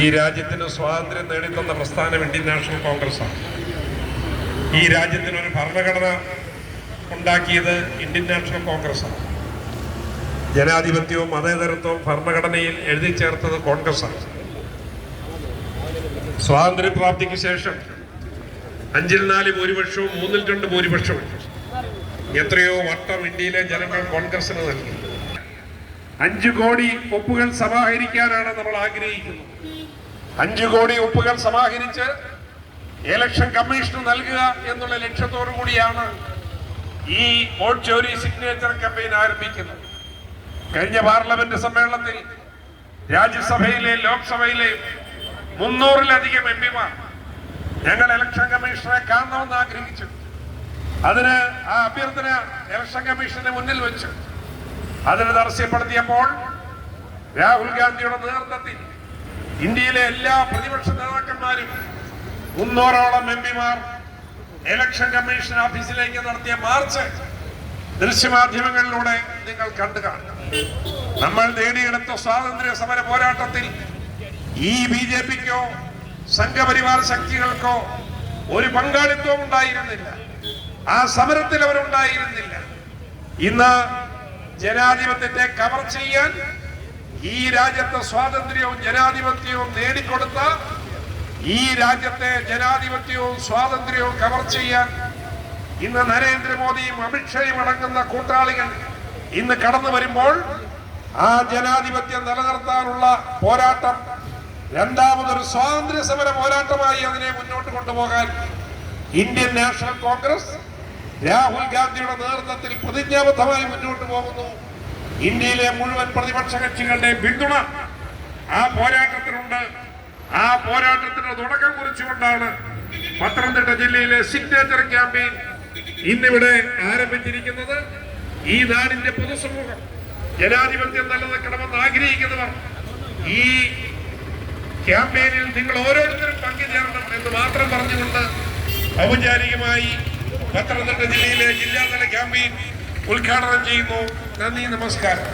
ഈ രാജ്യത്തിന് സ്വാതന്ത്ര്യം നേടിത്തന്ന പ്രസ്ഥാനം ഇന്ത്യൻ നാഷണൽ കോൺഗ്രസ്സാണ്. ഈ രാജ്യത്തിനൊരു ഭരണഘടന ഉണ്ടാക്കിയത് ഇന്ത്യൻ നാഷണൽ കോൺഗ്രസ്സാണ്. ജനാധിപത്യവും മതേതരത്വവും ഭരണഘടനയിൽ എഴുതി ചേർത്തത് കോൺഗ്രസ്സാണ്. സ്വാതന്ത്ര്യപ്രാപ്തിക്ക് ശേഷം അഞ്ചിൽ നാല് ഭൂരിപക്ഷവും മൂന്നിൽ രണ്ട് ഭൂരിപക്ഷവും. എത്രയോ വട്ടം ഇന്ത്യയിലെ ജനങ്ങൾ കോൺഗ്രസിന് നൽകി. അഞ്ചു കോടി ഒപ്പുകൾ സമാഹരിക്കാനാണ് നമ്മൾ ആഗ്രഹിക്കുന്നത്. അഞ്ചു കോടി ഒപ്പുകൾ സമാഹരിച്ച് ഇലക്ഷൻ കമ്മീഷന് നൽകുക എന്നുള്ള ലക്ഷ്യത്തോടു കൂടിയാണ് ഈ വോട്ട് ചോരി സിഗ്നേച്ചർ ക്യാമ്പയിൻ ആരംഭിക്കുന്നത്. കഴിഞ്ഞ പാർലമെന്റ് സമ്മേളനത്തിൽ രാജ്യസഭയിലെ ലോക്സഭയിലെ മുന്നൂറിലധികം എം പിമാർ ഞങ്ങൾ ഇലക്ഷൻ കമ്മീഷണറെ കാണണമെന്ന് ആഗ്രഹിച്ചു. അതിന് ആ അഭ്യർത്ഥന ഇലക്ഷൻ കമ്മീഷന്റെ മുന്നിൽ വെച്ചു. അതിന് തടസ്സപ്പെടുത്തിയപ്പോൾ രാഹുൽ ഗാന്ധിയുടെ നേതൃത്വത്തിൽ ഇന്ത്യയിലെ എല്ലാ പ്രതിപക്ഷ നേതാക്കന്മാരും മുന്നൂറോളം എം പിമാർ ഇലക്ഷൻ കമ്മീഷൻ ഓഫീസിലേക്ക് നടത്തിയ മാർച്ച് ദൃശ്യമാധ്യമങ്ങളിലൂടെ നിങ്ങൾ കണ്ടു കാണും നമ്മൾ നേടിയെടുത്ത സ്വാതന്ത്ര്യ സമര പോരാട്ടത്തിൽ ഈ ബി ജെ പിക്കോ സംഘപരിവാർ ശക്തികൾക്കോ ഒരു പങ്കാളിത്തവും ഉണ്ടായിരുന്നില്ല. ആ സമരത്തിൽ അവരുണ്ടായിരുന്നില്ല. ഇന്ന് ജനാധിപത്യത്തെ കവർ ചെയ്യാൻ ഈ രാജ്യത്തെ സ്വാതന്ത്ര്യവും ജനാധിപത്യവും നേടിക്കൊടുത്ത ഈ രാജ്യത്തെ ജനാധിപത്യവും സ്വാതന്ത്ര്യവും കവർ ചെയ്യാൻ ഇന്ന് നരേന്ദ്രമോദിയും അമിത്ഷയും അടങ്ങുന്ന കൂട്ടാളികൾ ഇന്ന് കടന്നു വരുമ്പോൾ ആ ജനാധിപത്യം നിലനിർത്താനുള്ള പോരാട്ടം രണ്ടാമതൊരു സ്വാതന്ത്ര്യ സമര പോരാട്ടമായി അതിനെ മുന്നോട്ട് കൊണ്ടുപോകാൻ ഇന്ത്യൻ നാഷണൽ കോൺഗ്രസ് രാഹുൽ ഗാന്ധിയുടെ നേതൃത്വത്തിൽ പ്രതിജ്ഞാബദ്ധമായി മുന്നോട്ട് പോകുന്നു. ഇന്ത്യയിലെ മുഴുവൻ പ്രതിപക്ഷ കക്ഷികളുടെ പിന്തുണ ആ പോരാട്ടത്തിനുണ്ട്. ആ പോരാട്ടത്തിന്റെ തുടക്കം കുറിച്ചുകൊണ്ടാണ് പത്തനംതിട്ട ജില്ലയിലെ സിഗ്നേച്ചർ ക്യാമ്പയിൻ ഇന്നിവിടെ ആരംഭിച്ചിരിക്കുന്നത്. ഈ നാടിന്റെ പൊതുസമൂഹം ജനാധിപത്യം നിലനിൽക്കണമെന്ന് ആഗ്രഹിക്കുന്നവർ ഈ ക്യാമ്പയിനിൽ നിങ്ങൾ ഓരോരുത്തരും പങ്കുചേരണം എന്ന് മാത്രം പറഞ്ഞുകൊണ്ട് ഔപചാരികമായി പത്തനംതിട്ട ജില്ലയിലെ ജില്ലാതല ക്യാമ്പയിൻ ഉദ്ഘാടനം ചെയ്യുന്നു. നന്ദി നമസ്കാരം.